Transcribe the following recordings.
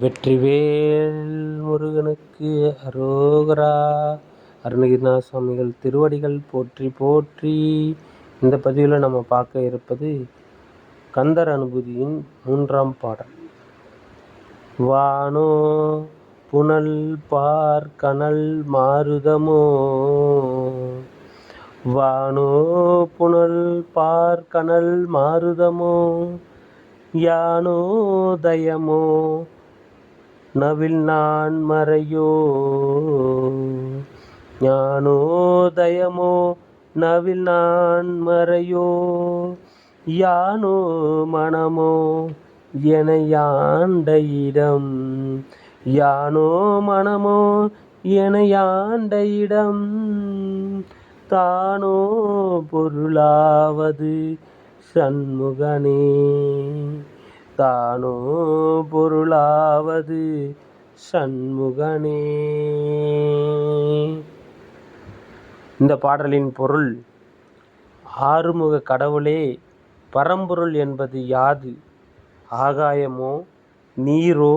வெற்றிவேல் முருகனுக்கு அரோகரா. அருணகிரிநாத சுவாமிகள் திருவடிகள் போற்றி போற்றி. இந்த பதிவில் நம்ம பார்க்க இருப்பது கந்தர் அனுபூதியின் மூன்றாம் பாடல். வானோ புனல் பார் கனல் மாருதமோ. வானோ புனல் பார் கனல் மாருதமோ. யானோ தயமோ. நவில் நான் மறையோ? ஞானோதயமோ? நவில் நான் மறையோ? யானோ மனமோ? என யாண்ட இடம்? யானோ மனமோ? என யாண்ட இடம்? தானோ பொருளாவது சண்முகனே? தானோ பொருளாவது சண்முகனே. இந்த பாடலின் பொருள் ஆறுமுக கடவுளே பரம்பொருள் என்பது யாது? ஆகாயமோ நீரோ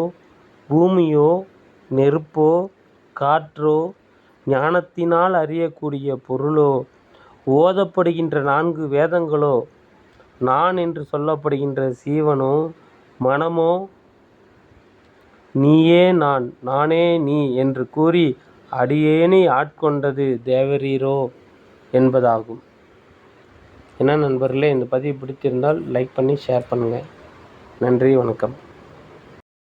பூமியோ நெருப்போ காற்றோ ஞானத்தினால் அறியக்கூடிய பொருளோ ஓதப்படுகின்ற நான்கு வேதங்களோ நான் என்று சொல்லப்படுகின்ற சீவனோ மனமோ? நீயே நான் நானே நீ என்று கூறி அடியேனை ஆட்கொண்டது தேவரீரோ என்பதாகும். என்ன நண்பர்களே இந்த பதிவு பிடித்திருந்தால் லைக் பண்ணி ஷேர் பண்ணுங்கள் நன்றி வணக்கம்.